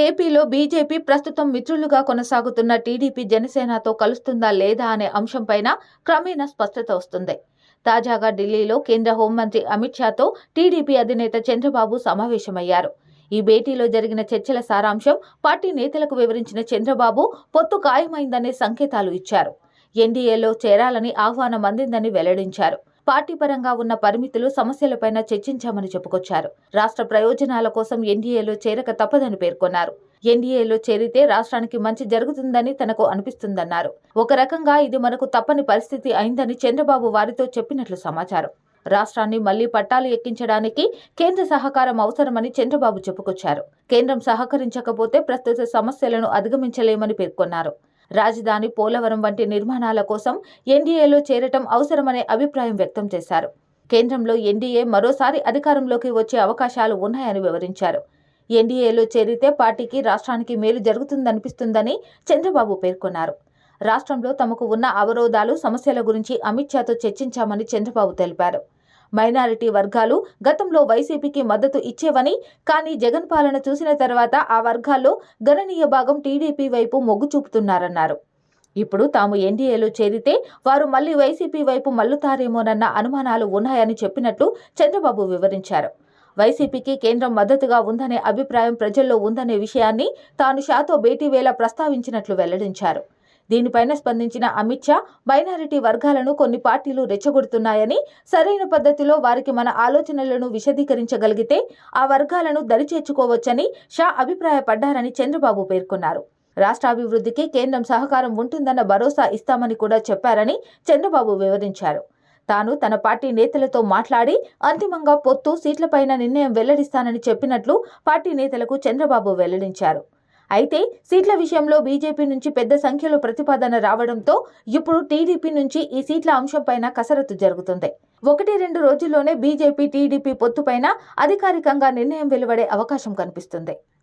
ఏపీలో బీజేపీ ప్రస్తుతం మిత్రులుగా కొనసాగుతున్న టీడీపీ జనసేనతో కలుస్తుందా లేదా అనే అంశంపైన క్రమేణా స్పష్టత వస్తుంది. తాజాగా ఢిల్లీలో కేంద్ర హోంమంత్రి అమిత్ షాతో టీడీపీ అధినేత చంద్రబాబు సమావేశమయ్యారు. ఈ భేటీలో జరిగిన చర్చల సారాంశం పార్టీ నేతలకు వివరించిన చంద్రబాబు పొత్తు ఖాయమైందనే సంకేతాలు ఇచ్చారు. ఎన్డీఏలో చేరాలని ఆహ్వానం అందిందని వెల్లడించారు. పార్టీ పరంగా ఉన్న పరిమితులు సమస్యలపైన చర్చించామని చెప్పుకొచ్చారు. రాష్ట్ర ప్రయోజనాల కోసం ఎన్డీఏలో చేరక తప్పదని పేర్కొన్నారు. ఎన్డీఏలో చేరితే రాష్ట్రానికి మంచి జరుగుతుందని తనకు అనిపిస్తుందన్నారు. ఒక రకంగా ఇది మనకు తప్పని పరిస్థితి అయిందని చంద్రబాబు వారితో చెప్పినట్లు సమాచారం. రాష్ట్రాన్ని మళ్ళీ పట్టాలు ఎక్కించడానికి కేంద్ర సహకారం అవసరమని చంద్రబాబు చెప్పుకొచ్చారు. కేంద్రం సహకరించకపోతే ప్రస్తుత సమస్యలను అధిగమించలేమని పేర్కొన్నారు. రాజధాని పోలవరం వంటి నిర్మాణాల కోసం ఎన్డీఏలో చేరటం అవసరమనే అభిప్రాయం వ్యక్తం చేశారు. కేంద్రంలో ఎన్డీఏ మరోసారి అధికారంలోకి వచ్చే అవకాశాలు ఉన్నాయని వివరించారు. ఎన్డీఏలో చేరితే పార్టీకి రాష్ట్రానికి మేలు జరుగుతుందనిపిస్తుందని చంద్రబాబు పేర్కొన్నారు. రాష్ట్రంలో తమకు ఉన్న అవరోధాలు సమస్యల గురించి అమిత్ షాతో చర్చించామని చంద్రబాబు తెలిపారు. మైనారిటీ వర్గాలు గతంలో వైసీపీకి మద్దతు ఇచ్చేవని కానీ జగన్ పాలన చూసిన తర్వాత ఆ వర్గాల్లో గణనీయ భాగం టీడీపీ వైపు మొగ్గు చూపుతున్నారన్నారు. ఇప్పుడు తాము ఎన్డీఏలో చేరితే వారు మళ్ళీ వైసీపీ వైపు మల్లుతారేమోనన్న అనుమానాలు ఉన్నాయని చెప్పినట్లు చంద్రబాబు వివరించారు. వైసీపీకి కేంద్రం మద్దతుగా ఉందనే అభిప్రాయం ప్రజల్లో ఉందనే విషయాన్ని తాను షాతో భేటీ వేళ ప్రస్తావించినట్లు వెల్లడించారు. దీనిపైన స్పందించిన అమిత్ షా మైనారిటీ వర్గాలను కొన్ని పార్టీలు రెచ్చగొడుతున్నాయని సరైన పద్ధతిలో వారికి మన ఆలోచనలను విశదీకరించగలిగితే ఆ వర్గాలను దరిచేర్చుకోవచ్చని షా అభిప్రాయపడ్డారని చంద్రబాబు పేర్కొన్నారు. రాష్ట్రాభివృద్ధికి కేంద్రం సహకారం ఉంటుందన్న భరోసా ఇస్తామని కూడా చెప్పారని చంద్రబాబు వివరించారు. తాను తన పార్టీ నేతలతో మాట్లాడి అంతిమంగా పొత్తు సీట్లపైన నిర్ణయం వెల్లడిస్తానని చెప్పినట్లు పార్టీ నేతలకు చంద్రబాబు వెల్లడించారు. అయితే సీట్ల విషయంలో బీజేపీ నుంచి పెద్ద సంఖ్యలో ప్రతిపాదన రావడంతో ఇప్పుడు టీడీపీ నుంచి ఈ సీట్ల అంశంపైన కసరత్తు జరుగుతుంది. ఒకటి రెండు రోజుల్లోనే బీజేపీ టీడీపీ పొత్తుపైన అధికారికంగా నిర్ణయం వెలువడే అవకాశం కనిపిస్తుంది.